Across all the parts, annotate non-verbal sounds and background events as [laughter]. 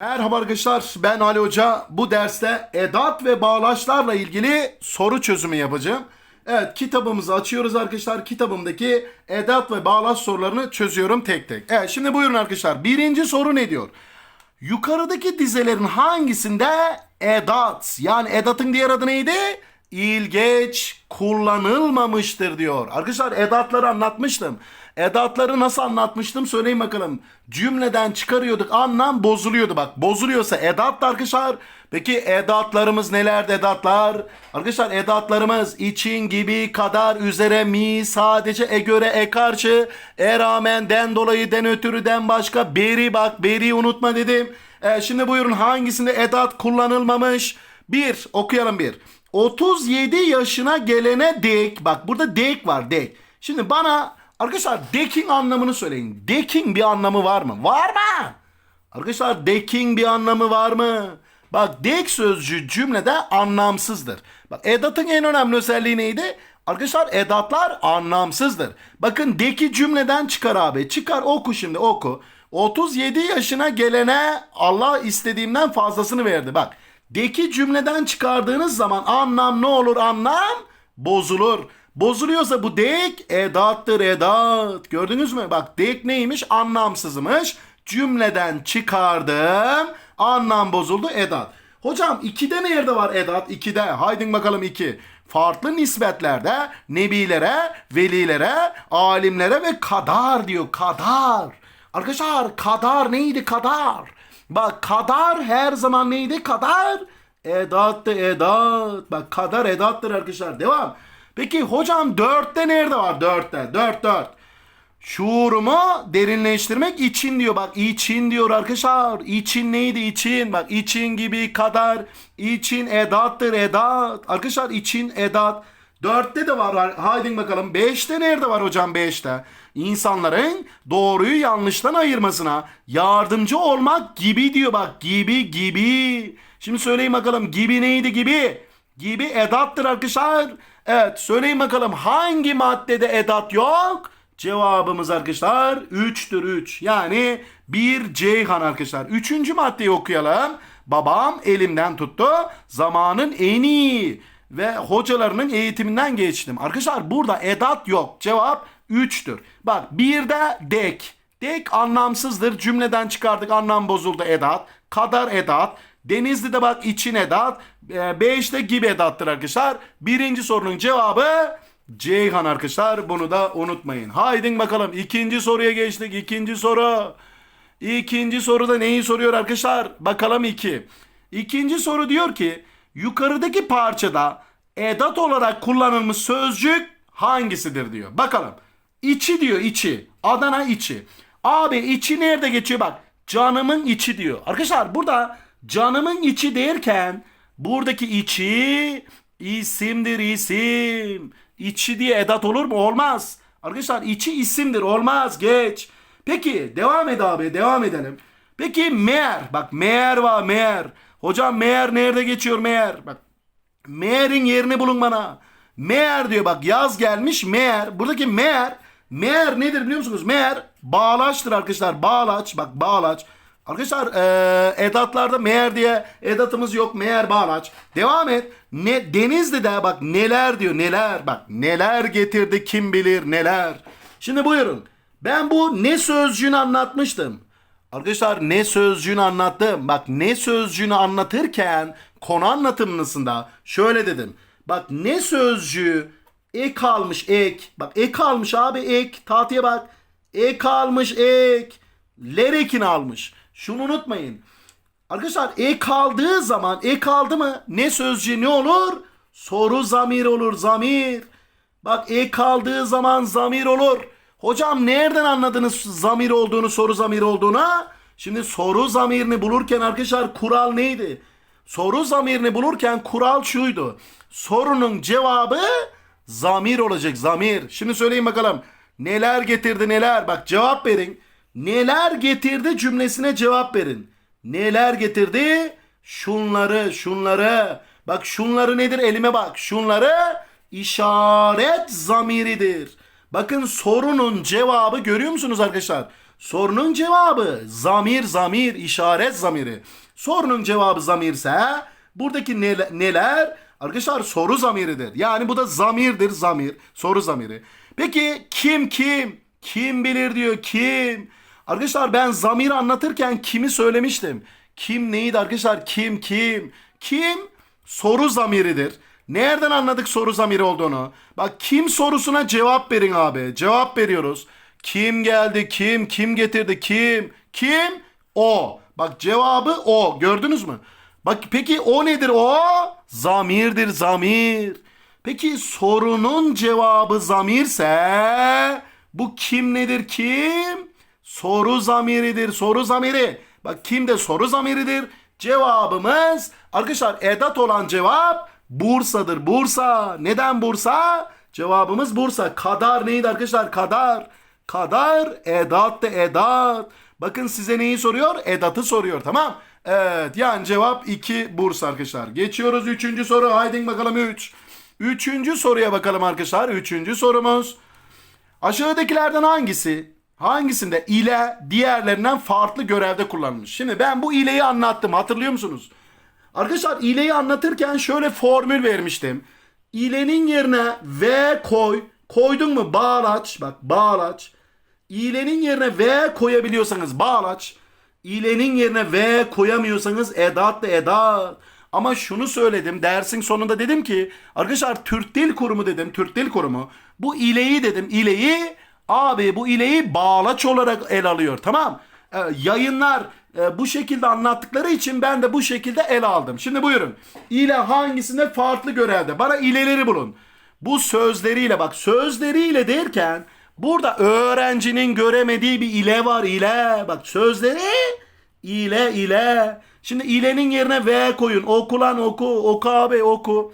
Merhaba arkadaşlar ben Ali Hoca. Bu derste edat ve bağlaçlarla ilgili soru çözümü yapacağım. Evet kitabımızı açıyoruz arkadaşlar. Kitabımdaki edat ve bağlaç sorularını çözüyorum tek tek. Evet şimdi buyurun arkadaşlar. Birinci soru ne diyor? Yukarıdaki dizelerin hangisinde edat yani edatın diğer adı neydi? İlgeç kullanılmamıştır diyor. Arkadaşlar edatları anlatmıştım. Edatları nasıl anlatmıştım söyleyin bakalım. Cümleden çıkarıyorduk anlam bozuluyordu bak. Bozuluyorsa edat da arkadaşlar. Peki edatlarımız nelerdi edatlar? Arkadaşlar edatlarımız için gibi kadar üzere mi sadece e göre e karşı e rağmen den dolayı den ötürü den başka beri bak beri unutma dedim. E, şimdi buyurun hangisinde edat kullanılmamış? Bir okuyalım bir. 37 yaşına gelene dek bak burada dek var dek. Şimdi bana arkadaşlar dekin anlamını söyleyin. Dekin bir anlamı var mı? Var mı? Arkadaşlar dekin bir anlamı var mı? Bak dek sözcüğü cümlede anlamsızdır. Bak edatın en önemli özelliği neydi? Arkadaşlar edatlar anlamsızdır. Bakın deki cümleden çıkar abi. Çıkar oku şimdi oku. 37 yaşına gelene Allah istediğimden fazlasını verdi. Bak deki cümleden çıkardığınız zaman anlam ne olur anlam bozulur. Bozuluyorsa bu dek edattır edat. Gördünüz mü? Bak dek neymiş? Anlamsızmış. Cümleden çıkardım. Anlam bozuldu edat. Hocam 2'de nerede var edat? 2'de. Haydin bakalım 2. Farklı nisbetlerde nebilere, velilere, alimlere ve kadar diyor. Kadar. Arkadaşlar kadar neydi kadar? Bak kadar her zaman neydi? Kadar edattı edat. Bak kadar edattır arkadaşlar. Devam. Peki hocam dörtte nerede var? Dörtte. Dört dört. Şuurumu derinleştirmek için diyor. Bak için diyor arkadaşlar. İçin neydi için? Bak için gibi kadar. için edattır edat. Arkadaşlar için edat. Dörtte de var. Haydi bakalım. Beşte nerede var hocam beşte? İnsanların doğruyu yanlıştan ayırmasına yardımcı olmak gibi diyor bak. Gibi gibi. Şimdi söyleyin bakalım gibi neydi gibi? Gibi edattır arkadaşlar. Evet söyleyin bakalım hangi maddede edat yok? Cevabımız arkadaşlar 3'tür 3. Yani bir Ceyhan arkadaşlar. Üçüncü maddeyi okuyalım. Babam elimden tuttu. Zamanın en iyi ve hocalarının eğitiminden geçtim. Arkadaşlar burada edat yok. Cevap 3'tür. Bak bir de dek. Dek anlamsızdır. Cümleden çıkardık anlam bozuldu edat. Kadar edat. Denizli'de bak için edat. E, Beşte gibi edattır arkadaşlar. Birinci sorunun cevabı Ceyhan arkadaşlar. Bunu da unutmayın. Haydin bakalım ikinci soruya geçtik. İkinci soru. İkinci soruda neyi soruyor arkadaşlar? Bakalım iki. İkinci soru diyor ki yukarıdaki parçada edat olarak kullanılmış sözcük hangisidir diyor. Bakalım. İçi diyor içi. Adana içi. Abi içi nerede geçiyor bak. Canımın içi diyor. Arkadaşlar burada canımın içi derken buradaki içi isimdir isim. İçi diye edat olur mu? Olmaz. Arkadaşlar içi isimdir. Olmaz. Geç. Peki devam et abi. Devam edelim. Peki meğer. Bak meğer var meğer. Hocam meğer nerede geçiyor meğer? Bak meğerin yerini bulun bana. Meğer diyor bak yaz gelmiş meğer. Buradaki meğer. Meğer nedir biliyor musunuz? Meğer bağlaçtır arkadaşlar. Bağlaç. Bak bağlaç. Arkadaşlar eee, edatlarda meğer diye edatımız yok. Meğer bağlaç. Devam et. Ne Denizli'de bak neler diyor neler. Bak neler getirdi kim bilir neler. Şimdi buyurun. Ben bu ne sözcüğünü anlatmıştım. Arkadaşlar ne sözcüğünü anlattım. Bak ne sözcüğünü anlatırken konu anlatımlısında şöyle dedim. Bak ne sözcüğü ek almış ek. Bak ek almış abi ek. Tahtıya bak. Ek almış ek. Lerekini almış. Şunu unutmayın. Arkadaşlar e kaldığı zaman e kaldı mı ne sözcüğü ne olur? Soru zamir olur zamir. Bak e kaldığı zaman zamir olur. Hocam nereden anladınız zamir olduğunu soru zamir olduğunu? Şimdi soru zamirini bulurken arkadaşlar kural neydi? Soru zamirini bulurken kural şuydu. Sorunun cevabı zamir olacak zamir. Şimdi söyleyin bakalım. Neler getirdi neler? Bak cevap verin. Neler getirdi cümlesine cevap verin. Neler getirdi? Şunları, şunları. Bak şunları nedir? Elime bak. Şunları işaret zamiridir. Bakın sorunun cevabı görüyor musunuz arkadaşlar? Sorunun cevabı zamir zamir işaret zamiri. Sorunun cevabı zamirse buradaki nele- neler? Arkadaşlar soru zamiridir. Yani bu da zamirdir zamir. Soru zamiri. Peki kim kim? Kim bilir diyor kim? Arkadaşlar ben zamiri anlatırken kimi söylemiştim. Kim neydi arkadaşlar? Kim kim? Kim? Soru zamiridir. Nereden anladık soru zamiri olduğunu? Bak kim sorusuna cevap verin abi. Cevap veriyoruz. Kim geldi? Kim? Kim getirdi? Kim? Kim? O. Bak cevabı o. Gördünüz mü? Bak peki o nedir o? Zamirdir zamir. Peki sorunun cevabı zamirse bu kim nedir kim? Soru zamiridir. Soru zamiri. Bak kim de soru zamiridir. Cevabımız arkadaşlar edat olan cevap Bursa'dır. Bursa. Neden Bursa? Cevabımız Bursa. Kadar neydi arkadaşlar? Kadar. Kadar edat da edat. Bakın size neyi soruyor? Edatı soruyor tamam. Evet yani cevap 2 Bursa arkadaşlar. Geçiyoruz 3. soru. Haydi bakalım 3. Üçüncü soruya bakalım arkadaşlar. Üçüncü sorumuz. Aşağıdakilerden hangisi hangisinde ile diğerlerinden farklı görevde kullanılmış? Şimdi ben bu ileyi anlattım hatırlıyor musunuz? Arkadaşlar ileyi anlatırken şöyle formül vermiştim. İlenin yerine V koy. Koydun mu bağlaç. Bak bağlaç. İlenin yerine V koyabiliyorsanız bağlaç. İlenin yerine V koyamıyorsanız edat da edat. Ama şunu söyledim dersin sonunda dedim ki arkadaşlar Türk Dil Kurumu dedim Türk Dil Kurumu bu ileyi dedim ileyi abi bu ileyi bağlaç olarak el alıyor tamam. Ee, yayınlar e, bu şekilde anlattıkları için ben de bu şekilde el aldım. Şimdi buyurun ile hangisinde farklı görevde bana ileleri bulun. Bu sözleriyle bak sözleriyle derken burada öğrencinin göremediği bir ile var ile. Bak sözleri ile ile. Şimdi ilenin yerine V koyun. Okulan oku, oku abi oku.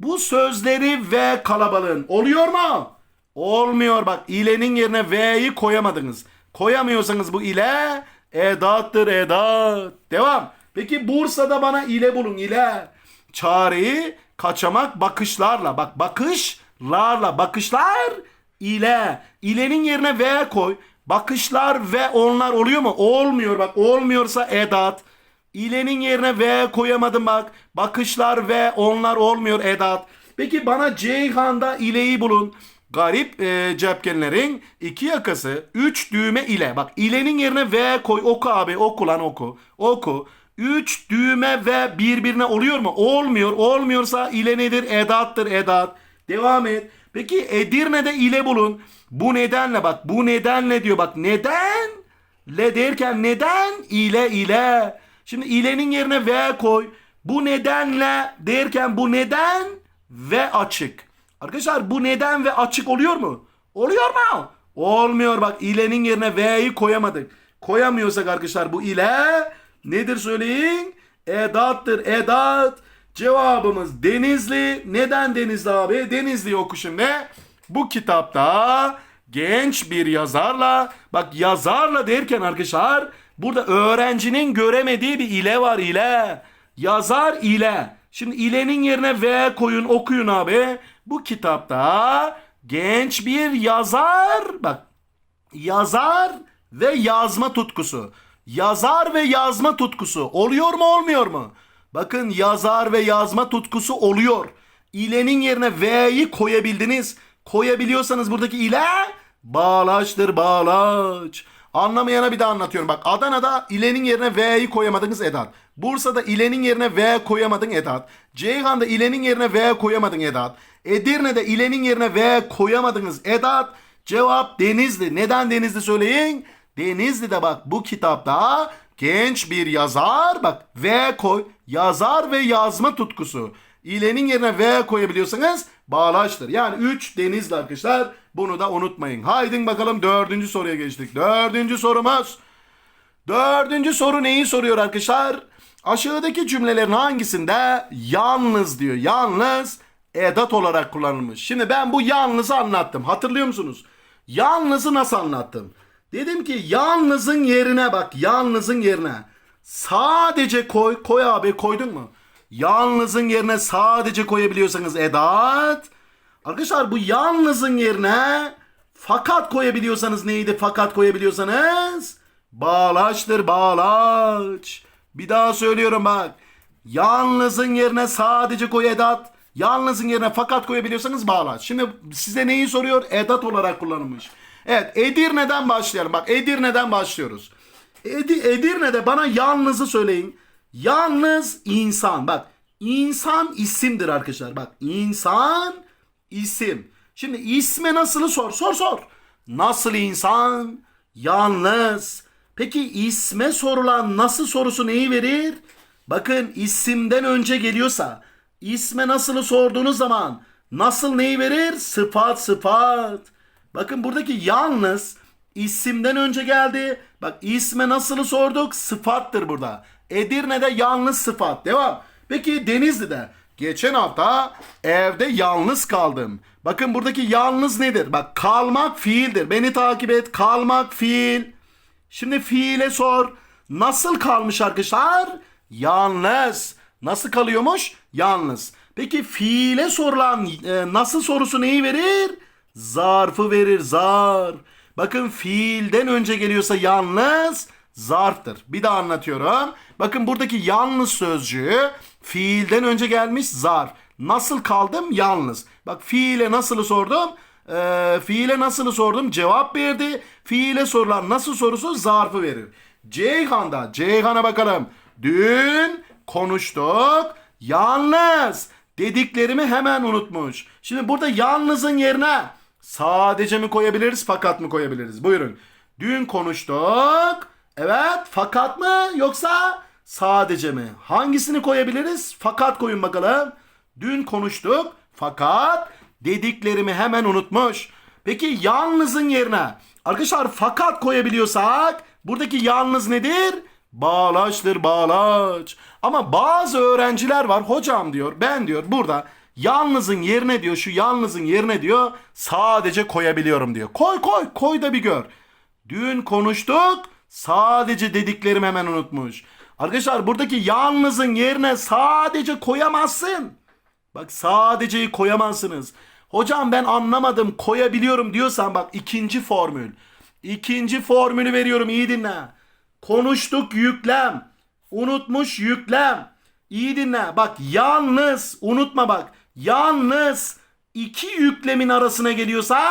Bu sözleri V kalabalığın. Oluyor mu? Olmuyor bak ilenin yerine V'yi koyamadınız. Koyamıyorsanız bu ile edattır edat. Devam. Peki Bursa'da bana ile bulun ile. Çareyi kaçamak bakışlarla. Bak bakışlarla. Bakışlar ile. İlenin yerine V koy. Bakışlar ve onlar oluyor mu? Olmuyor bak. Olmuyorsa edat. İlenin yerine V koyamadım bak. Bakışlar ve onlar olmuyor edat. Peki bana Ceyhan'da ileyi bulun. Garip e, cepkenlerin iki yakası üç düğme ile. Bak ilenin yerine V koy. Oku abi oku lan oku. Oku. Üç düğme ve birbirine oluyor mu? Olmuyor. Olmuyorsa ile nedir? Edattır edat. Devam et. Peki Edirne'de ile bulun. Bu nedenle bak bu nedenle diyor bak neden? Le derken neden? ile ile. Şimdi ilenin yerine V koy. Bu nedenle derken bu neden ve açık. Arkadaşlar bu neden ve açık oluyor mu? Oluyor mu? Olmuyor bak ilenin yerine V'yi koyamadık. Koyamıyorsak arkadaşlar bu ile nedir söyleyin? Edattır edat. Cevabımız Denizli. Neden Denizli abi? Denizli oku şimdi. Bu kitapta genç bir yazarla bak yazarla derken arkadaşlar burada öğrencinin göremediği bir ile var ile. Yazar ile. Şimdi ilenin yerine V koyun okuyun abi. Bu kitapta genç bir yazar bak yazar ve yazma tutkusu. Yazar ve yazma tutkusu oluyor mu olmuyor mu? Bakın yazar ve yazma tutkusu oluyor. İlenin yerine V'yi koyabildiniz. Koyabiliyorsanız buradaki ile bağlaçtır bağlaç. Anlamayana bir daha anlatıyorum. Bak Adana'da ilenin yerine V'yi koyamadınız edat. Bursa'da ilenin yerine V koyamadın edat. Ceyhan'da ilenin yerine V koyamadın edat. Edirne'de ilenin yerine V koyamadınız edat. Cevap Denizli. Neden Denizli söyleyin? Denizli'de bak bu kitapta genç bir yazar bak V koy yazar ve yazma tutkusu. İlenin yerine V koyabiliyorsanız bağlaçtır. Yani 3 Denizli arkadaşlar. Bunu da unutmayın. Haydi bakalım dördüncü soruya geçtik. Dördüncü sorumuz. Dördüncü soru neyi soruyor arkadaşlar? Aşağıdaki cümlelerin hangisinde yalnız diyor. Yalnız edat olarak kullanılmış. Şimdi ben bu yalnızı anlattım. Hatırlıyor musunuz? Yalnızı nasıl anlattım? Dedim ki yalnızın yerine bak. Yalnızın yerine. Sadece koy. Koy abi koydun mu? Yalnızın yerine sadece koyabiliyorsanız edat. Arkadaşlar bu yalnızın yerine Fakat koyabiliyorsanız neydi fakat koyabiliyorsanız? Bağlaçtır bağlaç. Bir daha söylüyorum bak. Yalnızın yerine sadece koy edat. Yalnızın yerine fakat koyabiliyorsanız bağlaç. Şimdi size neyi soruyor? Edat olarak kullanılmış. Evet Edirne'den başlayalım. Bak Edirne'den başlıyoruz. Edi, Edirne'de bana yalnızı söyleyin. Yalnız insan. Bak insan isimdir arkadaşlar. Bak insan isim. Şimdi isme nasılı sor. Sor sor. Nasıl insan? Yalnız. Peki isme sorulan nasıl sorusu neyi verir? Bakın isimden önce geliyorsa isme nasılı sorduğunuz zaman nasıl neyi verir? Sıfat sıfat. Bakın buradaki yalnız isimden önce geldi. Bak isme nasılı sorduk? Sıfattır burada. Edirne'de yalnız sıfat. Devam. Peki Denizli'de geçen hafta evde yalnız kaldım. Bakın buradaki yalnız nedir? Bak kalmak fiildir. Beni takip et. Kalmak fiil. Şimdi fiile sor. Nasıl kalmış arkadaşlar? Yalnız. Nasıl kalıyormuş? Yalnız. Peki fiile sorulan e, nasıl sorusu neyi verir? Zarfı verir. Zar. Bakın fiilden önce geliyorsa yalnız zarftır. Bir daha anlatıyorum. Bakın buradaki yalnız sözcüğü fiilden önce gelmiş zarf. Nasıl kaldım? Yalnız. Bak fiile nasılı sordum? Ee, fiile nasılı sordum? Cevap verdi. Fiile sorulan nasıl sorusu zarfı verir. Ceyhan'da. Ceyhan'a bakalım. Dün konuştuk. Yalnız dediklerimi hemen unutmuş. Şimdi burada yalnızın yerine sadece mi koyabiliriz fakat mı koyabiliriz? Buyurun. Dün konuştuk. Evet fakat mı yoksa sadece mi? Hangisini koyabiliriz? Fakat koyun bakalım. Dün konuştuk fakat dediklerimi hemen unutmuş. Peki yalnızın yerine arkadaşlar fakat koyabiliyorsak buradaki yalnız nedir? Bağlaçtır bağlaç. Ama bazı öğrenciler var hocam diyor ben diyor burada yalnızın yerine diyor şu yalnızın yerine diyor sadece koyabiliyorum diyor. Koy koy koy da bir gör. Dün konuştuk sadece dediklerimi hemen unutmuş. Arkadaşlar buradaki yalnızın yerine sadece koyamazsın. Bak sadeceyi koyamazsınız. Hocam ben anlamadım koyabiliyorum diyorsan bak ikinci formül. İkinci formülü veriyorum iyi dinle. Konuştuk yüklem. Unutmuş yüklem. İyi dinle. Bak yalnız unutma bak. Yalnız iki yüklemin arasına geliyorsa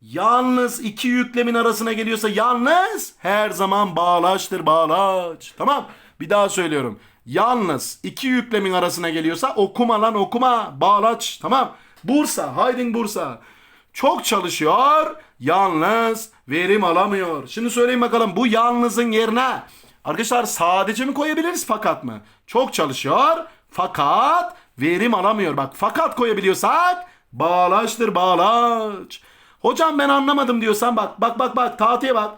yalnız iki yüklemin arasına geliyorsa yalnız her zaman bağlaçtır bağlaç. Tamam. Bir daha söylüyorum. Yalnız iki yüklemin arasına geliyorsa okuma lan okuma bağlaç. Tamam. Bursa. Haydin Bursa. Çok çalışıyor. Yalnız verim alamıyor. Şimdi söyleyin bakalım bu yalnızın yerine arkadaşlar sadece mi koyabiliriz fakat mı? Çok çalışıyor fakat verim alamıyor. Bak fakat koyabiliyorsak bağlaçtır bağlaç. Hocam ben anlamadım diyorsan bak bak bak bak tahtaya bak.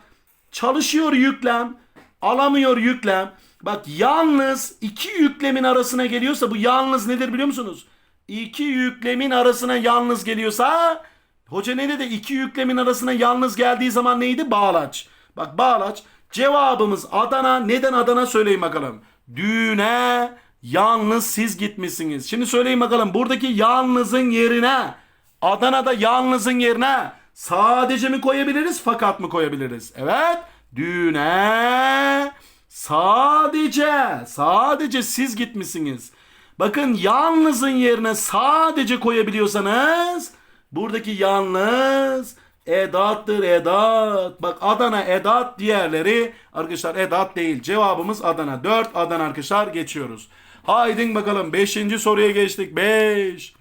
Çalışıyor yüklem. Alamıyor yüklem. Bak yalnız iki yüklemin arasına geliyorsa bu yalnız nedir biliyor musunuz? İki yüklemin arasına yalnız geliyorsa hoca ne dedi? İki yüklemin arasına yalnız geldiği zaman neydi? Bağlaç. Bak bağlaç. Cevabımız Adana. Neden Adana söyleyin bakalım. Düğüne yalnız siz gitmişsiniz. Şimdi söyleyin bakalım buradaki yalnızın yerine Adana'da yalnızın yerine sadece mi koyabiliriz fakat mı koyabiliriz? Evet. Düğüne sadece sadece siz gitmişsiniz. Bakın yalnızın yerine sadece koyabiliyorsanız buradaki yalnız edattır edat. Bak Adana edat diğerleri arkadaşlar edat değil. Cevabımız Adana. 4 Adana arkadaşlar geçiyoruz. Haydin bakalım 5. soruya geçtik. 5.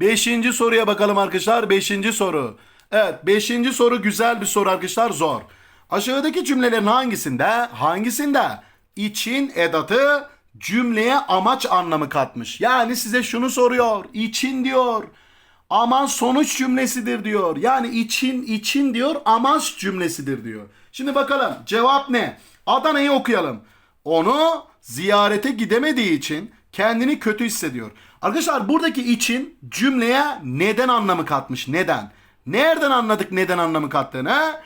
Beşinci soruya bakalım arkadaşlar. Beşinci soru. Evet beşinci soru güzel bir soru arkadaşlar zor. Aşağıdaki cümlelerin hangisinde hangisinde için edatı cümleye amaç anlamı katmış. Yani size şunu soruyor. için diyor. Aman sonuç cümlesidir diyor. Yani için için diyor amaç cümlesidir diyor. Şimdi bakalım cevap ne? Adana'yı okuyalım. Onu ziyarete gidemediği için kendini kötü hissediyor. Arkadaşlar buradaki için cümleye neden anlamı katmış. Neden? Nereden anladık neden anlamı kattığını?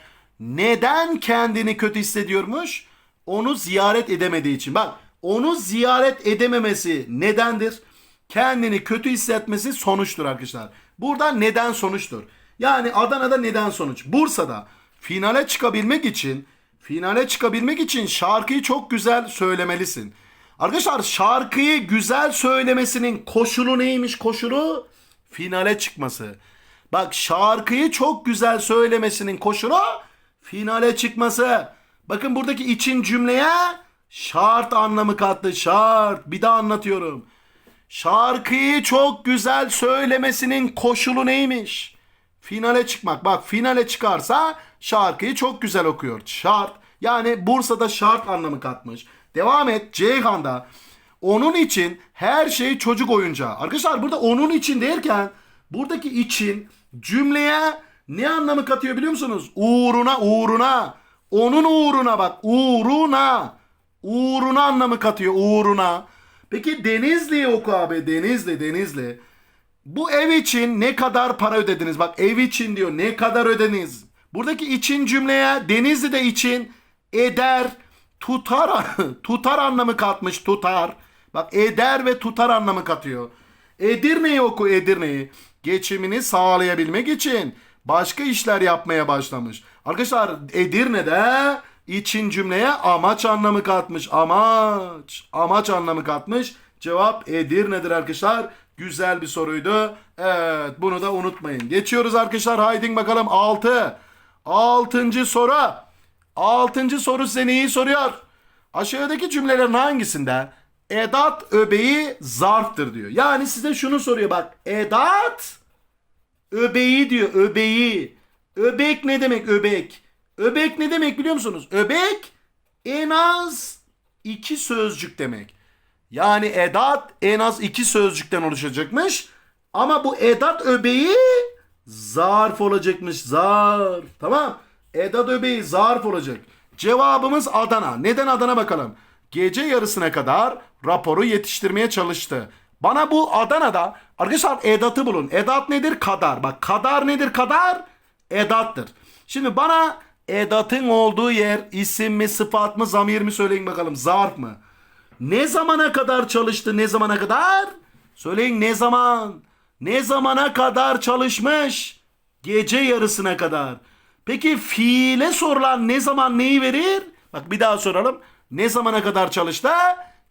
Neden kendini kötü hissediyormuş? Onu ziyaret edemediği için. Bak onu ziyaret edememesi nedendir? Kendini kötü hissetmesi sonuçtur arkadaşlar. Burada neden sonuçtur. Yani Adana'da neden sonuç? Bursa'da finale çıkabilmek için finale çıkabilmek için şarkıyı çok güzel söylemelisin. Arkadaşlar şarkıyı güzel söylemesinin koşulu neymiş koşulu? Finale çıkması. Bak şarkıyı çok güzel söylemesinin koşulu finale çıkması. Bakın buradaki için cümleye şart anlamı kattı. Şart. Bir daha anlatıyorum. Şarkıyı çok güzel söylemesinin koşulu neymiş? Finale çıkmak. Bak finale çıkarsa şarkıyı çok güzel okuyor. Şart. Yani Bursa'da şart anlamı katmış. Devam et. Ceyhan'da. Onun için her şey çocuk oyuncağı. Arkadaşlar burada onun için derken buradaki için cümleye ne anlamı katıyor biliyor musunuz? Uğruna uğruna. Onun uğruna bak. Uğruna. Uğruna anlamı katıyor. Uğruna. Peki Denizli'yi oku abi. Denizli, Denizli. Bu ev için ne kadar para ödediniz? Bak ev için diyor. Ne kadar ödediniz? Buradaki için cümleye Denizli'de için eder, tutar, [laughs] tutar anlamı katmış. Tutar. Bak eder ve tutar anlamı katıyor. Edirne'yi oku Edirne'yi. Geçimini sağlayabilmek için başka işler yapmaya başlamış. Arkadaşlar Edirne'de için cümleye amaç anlamı katmış. Amaç. Amaç anlamı katmış. Cevap Edirne'dir arkadaşlar. Güzel bir soruydu. Evet bunu da unutmayın. Geçiyoruz arkadaşlar. Haydi bakalım 6. Altıncı soru. Altıncı soru size neyi soruyor? Aşağıdaki cümlelerin hangisinde edat öbeği zarftır diyor. Yani size şunu soruyor bak. Edat öbeği diyor. Öbeği. Öbek ne demek öbek? Öbek ne demek biliyor musunuz? Öbek en az iki sözcük demek. Yani edat en az iki sözcükten oluşacakmış. Ama bu edat öbeği zarf olacakmış. Zarf. Tamam. Edat öbeği zarf olacak. Cevabımız Adana. Neden Adana bakalım. Gece yarısına kadar raporu yetiştirmeye çalıştı. Bana bu Adana'da arkadaşlar edatı bulun. Edat nedir? Kadar. Bak kadar nedir? Kadar edattır. Şimdi bana edatın olduğu yer isim mi, sıfat mı, zamir mi söyleyin bakalım. Zarf mı? Ne zamana kadar çalıştı? Ne zamana kadar? Söyleyin ne zaman? Ne zamana kadar çalışmış? Gece yarısına kadar. Peki fiile sorulan ne zaman neyi verir? Bak bir daha soralım. Ne zamana kadar çalıştı?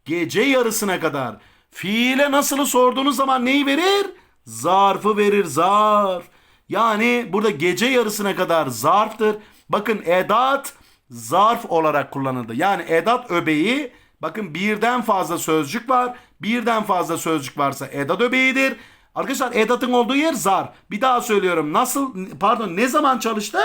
Gece yarısına kadar. Fiile nasılı sorduğunuz zaman neyi verir? Zarfı verir zarf. Yani burada gece yarısına kadar zarftır. Bakın edat zarf olarak kullanıldı. Yani edat öbeği bakın birden fazla sözcük var. Birden fazla sözcük varsa edat öbeğidir. Arkadaşlar edatın olduğu yer zarf. Bir daha söylüyorum. Nasıl pardon ne zaman çalıştı?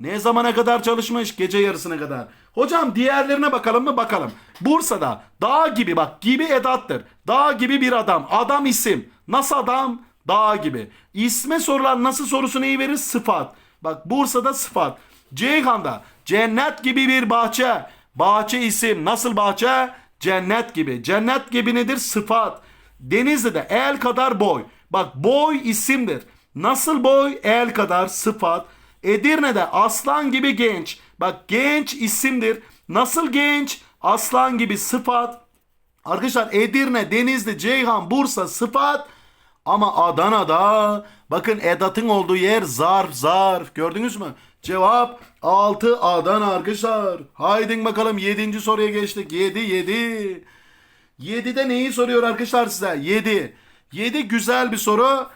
Ne zamana kadar çalışmış? Gece yarısına kadar. Hocam diğerlerine bakalım mı? Bakalım. Bursa'da dağ gibi bak gibi edattır. Dağ gibi bir adam. Adam isim. Nasıl adam? Dağ gibi. İsme sorulan nasıl sorusu neyi verir? Sıfat. Bak Bursa'da sıfat. Ceyhan'da cennet gibi bir bahçe. Bahçe isim. Nasıl bahçe? Cennet gibi. Cennet gibi nedir? Sıfat. Denizli'de el kadar boy. Bak boy isimdir. Nasıl boy? El kadar sıfat. Edirne'de aslan gibi genç. Bak genç isimdir. Nasıl genç? Aslan gibi sıfat. Arkadaşlar Edirne, Denizli, Ceyhan, Bursa sıfat. Ama Adana'da bakın edatın olduğu yer zarf zarf. Gördünüz mü? Cevap 6 Adana arkadaşlar. Haydi bakalım 7. soruya geçtik. 7 7. 7'de neyi soruyor arkadaşlar size? 7. 7 güzel bir soru.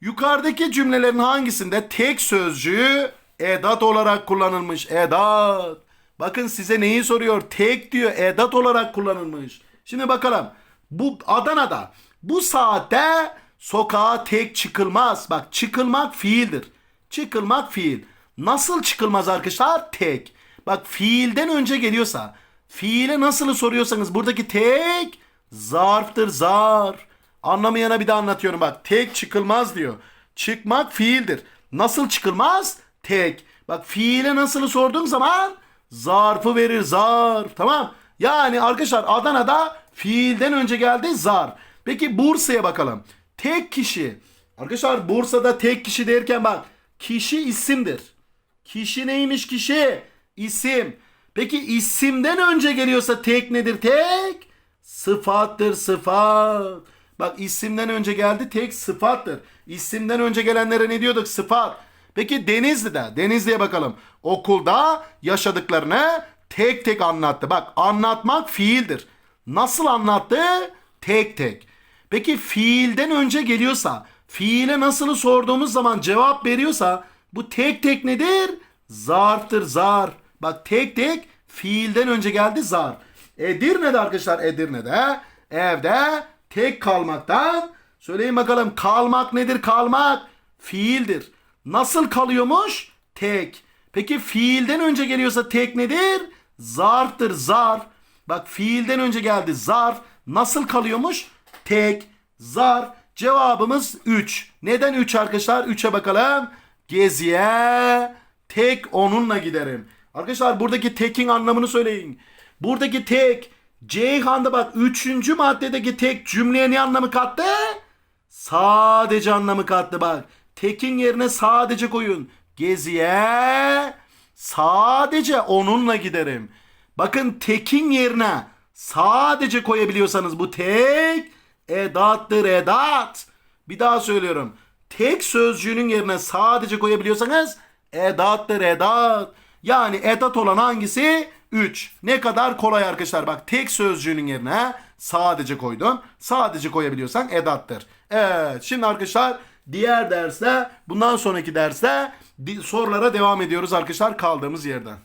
Yukarıdaki cümlelerin hangisinde tek sözcüğü edat olarak kullanılmış? Edat. Bakın size neyi soruyor? Tek diyor edat olarak kullanılmış. Şimdi bakalım. Bu Adana'da bu saatte sokağa tek çıkılmaz. Bak çıkılmak fiildir. Çıkılmak fiil. Nasıl çıkılmaz arkadaşlar? Tek. Bak fiilden önce geliyorsa fiile nasıl soruyorsanız buradaki tek zarftır zarf. Anlamayana bir daha anlatıyorum bak. Tek çıkılmaz diyor. Çıkmak fiildir. Nasıl çıkılmaz? Tek. Bak fiile nasıl sorduğum zaman zarfı verir zarf. Tamam. Yani arkadaşlar Adana'da fiilden önce geldi zarf. Peki Bursa'ya bakalım. Tek kişi. Arkadaşlar Bursa'da tek kişi derken bak kişi isimdir. Kişi neymiş kişi? İsim. Peki isimden önce geliyorsa tek nedir tek? Sıfattır sıfat. Bak isimden önce geldi tek sıfattır. İsimden önce gelenlere ne diyorduk? Sıfat. Peki Denizli'de, Denizli'ye bakalım. Okulda yaşadıklarını tek tek anlattı. Bak anlatmak fiildir. Nasıl anlattı? Tek tek. Peki fiilden önce geliyorsa, fiile nasılı sorduğumuz zaman cevap veriyorsa bu tek tek nedir? Zarftır zar. Bak tek tek fiilden önce geldi zar. Edirne'de arkadaşlar Edirne'de evde tek kalmaktan söyleyin bakalım kalmak nedir kalmak? Fiildir. Nasıl kalıyormuş? Tek. Peki fiilden önce geliyorsa tek nedir? Zarftır zar. Bak fiilden önce geldi zarf. Nasıl kalıyormuş? Tek. Zarf. Cevabımız 3. Neden 3 arkadaşlar? 3'e bakalım. Geziye tek onunla giderim. Arkadaşlar buradaki tekin anlamını söyleyin. Buradaki tek Ceyhan'da bak 3. maddedeki tek cümleye ne anlamı kattı? Sadece anlamı kattı bak. Tekin yerine sadece koyun. Geziye sadece onunla giderim. Bakın tekin yerine sadece koyabiliyorsanız bu tek edattır edat. Bir daha söylüyorum. Tek sözcüğünün yerine sadece koyabiliyorsanız edattır edat. Yani edat olan hangisi? 3. Ne kadar kolay arkadaşlar. Bak tek sözcüğünün yerine sadece koydun. Sadece koyabiliyorsan edattır. Evet şimdi arkadaşlar diğer derste bundan sonraki derste sorulara devam ediyoruz arkadaşlar kaldığımız yerden.